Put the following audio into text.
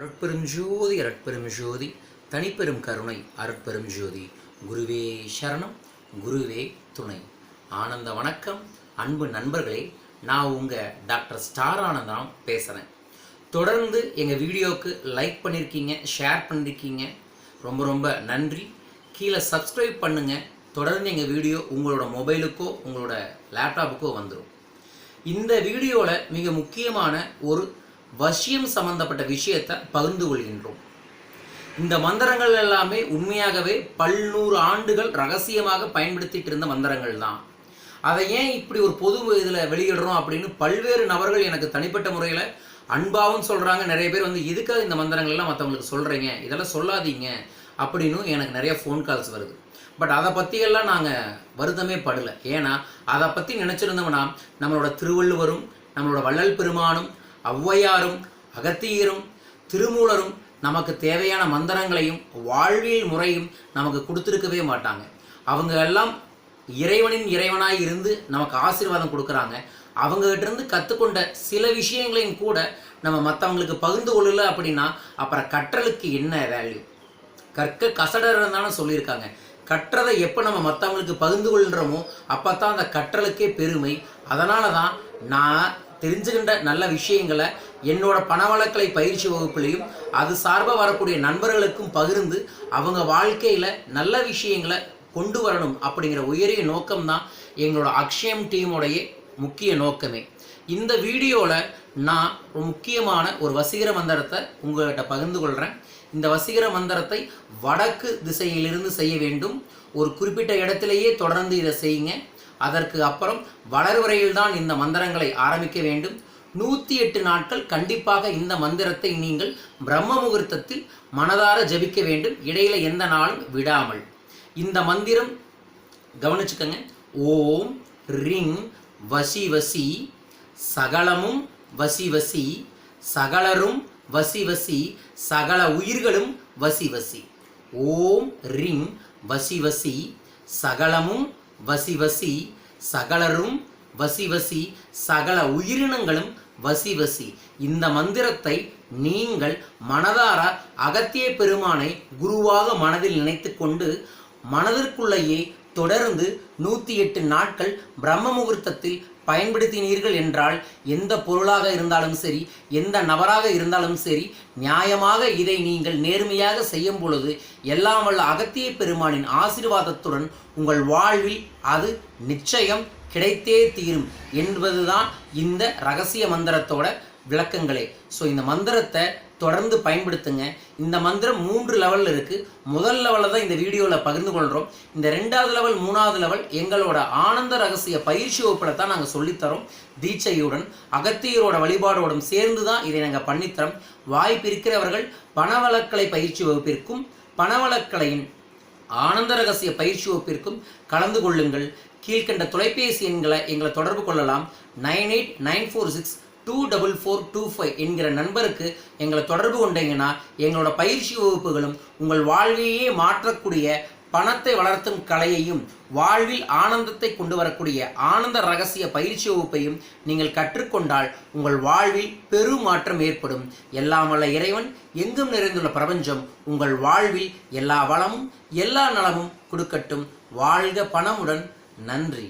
அருட்பெரும் ஜோதி அருட்பெரும் ஜோதி தனிப்பெரும் கருணை அருட்பெரும் ஜோதி. குருவே சரணம் குருவே துணை. ஆனந்த வணக்கம். அன்பு நண்பர்களே நான் உங்கள் டாக்டர் ஸ்டார் ஆனந்தம் பேசுகிறேன் தொடர்ந்து எங்கள் வீடியோவுக்கு லைக் பண்ணியிருக்கீங்க ஷேர் பண்ணியிருக்கீங்க ரொம்ப ரொம்ப நன்றி. கீழே சப்ஸ்கிரைப் பண்ணுங்கள் தொடர்ந்து எங்கள் வீடியோ உங்களோட மொபைலுக்கோ உங்களோட லேப்டாப்புக்கோ வந்துடும் இந்த வீடியோவில் மிக முக்கியமான ஒரு வசியம் சம்பந்தப்பட்ட விஷயத்தை பகிர்ந்து கொள்கின்றோம். இந்த மந்திரங்கள் எல்லாமே உண்மையாகவே பல்நூறு ஆண்டுகள் ரகசியமாக பயன்படுத்திட்டு இருந்த மந்திரங்கள் தான். அதை ஏன் இப்படி ஒரு பொது இதில் வெளியிடுறோம் அப்படின்னு பல்வேறு நபர்கள் எனக்கு தனிப்பட்ட முறையில் அன்பாவும் சொல்கிறாங்க நிறைய பேர் வந்து எதுக்காக இந்த மந்திரங்கள் எல்லாம் மற்றவங்களுக்கு சொல்கிறீங்க இதெல்லாம் சொல்லாதீங்க. அப்படின்னு எனக்கு நிறைய ஃபோன் கால்ஸ் வருது. பட் அதை பற்றியெல்லாம் நாங்கள் வருத்தமே படலை. ஏன்னா அதை பற்றி நினச்சிருந்தோம்னா நம்மளோட திருவள்ளுவரும் நம்மளோட வள்ளல் பெருமானும் ஔவையாரும் அகத்தியரும் திருமூலரும் நமக்கு தேவையான மந்திரங்களையும் வாழ்வியல் முறையும் நமக்கு கொடுத்துருக்கவே மாட்டாங்க. அவங்க எல்லாம் இறைவனின் இறைவனாய் இருந்து நமக்கு ஆசீர்வாதம் கொடுக்குறாங்க. அவங்ககிட்டருந்து கற்றுக்கொண்ட சில விஷயங்களையும் கூட நம்ம மற்றவங்களுக்கு பகிர்ந்து கொள்ளல அப்படின்னா அப்புறம் கற்றலுக்கு என்ன வேல்யூ கற்க கசடர் தானே சொல்லியிருக்காங்க. கற்றதை எப்போ நம்ம மற்றவங்களுக்கு பகிர்ந்து கொள்கிறோமோ அப்போ தான் அந்த கற்றலுக்கே பெருமை. அதனால தான் நான் தெரிஞ்சுக்கின்ற நல்ல விஷயங்களை என்னோட பணவளக்கலை பயிற்சி வகுப்புலையும் அது சார்பாக வரக்கூடிய நண்பர்களுக்கும் பகிர்ந்து அவங்க வாழ்க்கையில் நல்ல விஷயங்களை கொண்டு வரணும் அப்படிங்கிற உயரிய நோக்கம்தான் எங்களோட அக்ஷயம் டீமுடைய முக்கிய நோக்கமே. இந்த வீடியோவில் நான் ஒரு முக்கியமான ஒரு வசீகர மந்திரத்தை உங்கள்கிட்ட பகிர்ந்து கொள்கிறேன் இந்த வசீகர மந்திரத்தை வடக்கு திசையிலிருந்து செய்ய வேண்டும். ஒரு குறிப்பிட்ட இடத்திலேயே தொடர்ந்து இதை செய்யுங்க. அதற்கு அப்புறம் வளர்வரையில் தான் இந்த மந்திரங்களை ஆரம்பிக்க வேண்டும். நூற்றி எட்டு நாட்கள் கண்டிப்பாக இந்த மந்திரத்தை நீங்கள் பிரம்ம முகூர்த்தத்தில் மனதார ஜபிக்க வேண்டும். இடையில எந்த நாளும் விடாமல். இந்த மந்திரம் கவனிச்சுக்கங்க ஓம் ரிங் வசி வசி சகலமும் வசி வசி சகலரும் வசி வசி சகல உயிர்களும் வசி வசி. ஓம் ரிங் வசி வசி சகலமும் வசி வசி சகலரும் வசி வசி சகல உயிரினங்களும் வசி வசி. இந்த மந்திரத்தை நீங்கள் மனதார அகத்திய பெருமானை குருவாக மனதில் நினைத்து கொண்டு மனதிற்குள்ளேயே தொடர்ந்து நூற்றி எட்டு நாட்கள் பிரம்ம முகூர்த்தத்தில் பயன்படுத்தினீர்கள் என்றால் எந்த பொருளாக இருந்தாலும் சரி எந்த நபராக இருந்தாலும் சரி நியாயமாக இதை நீங்கள் நேர்மையாக செய்யும் பொழுது எல்லாம் வல்ல அகத்திய பெருமானின் ஆசீர்வாதத்துடன் உங்கள் வாழ்வில் அது நிச்சயம் கிடைத்தே தீரும் என்பதுதான் இந்த ரகசிய மந்திரத்தோட விளக்கங்களே. ஸோ இந்த மந்திரத்தை தொடர்ந்து பயன்படுத்துங்க. இந்த மந்திரம் மூன்று லெவலில் இருக்குது முதல் லெவலில் தான் இந்த வீடியோவில் பகிர்ந்து கொள்கிறோம் இந்த ரெண்டாவது லெவல் மூணாவது லெவல் எங்களோட ஆனந்த ரகசிய பயிற்சி வகுப்பில் தான் நாங்கள் சொல்லித்தரோம். தீட்சையுடன் அகத்தியரோட வழிபாடோடும் சேர்ந்து தான் இதை நாங்கள் பண்ணித்தரோம். வாய்ப்பு இருக்கிறவர்கள் பணவளக்கலை பயிற்சி வகுப்பிற்கும் பணவளக்கலையின் ஆனந்த ரகசிய பயிற்சி வகுப்பிற்கும் கலந்து கொள்ளுங்கள். கீழ்கண்ட தொலைபேசி எண்களை எங்களை தொடர்பு கொள்ளலாம். Nine eight nine four six two double four two five என்கிற நண்பருக்கு எங்களை தொடர்பு கொண்டீங்கன்னா எங்களோட பயிற்சி வகுப்புகளும் உங்கள் வாழ்வையே மாற்றக்கூடிய பணத்தை வளர்த்தும் கலையையும் வாழ்வில் ஆனந்தத்தை கொண்டு வரக்கூடிய ஆனந்த ரகசிய பயிற்சி வகுப்பையும் நீங்கள் கற்றுக்கொண்டால் உங்கள் வாழ்வில் பெரும் மாற்றம் ஏற்படும். எல்லாம் வல்ல இறைவன் எங்கும் நிறைந்துள்ள பிரபஞ்சம் உங்கள் வாழ்வில் எல்லா வளமும் எல்லா நலமும் கொடுக்கட்டும். வாழ்க பணமுடன். நன்றி.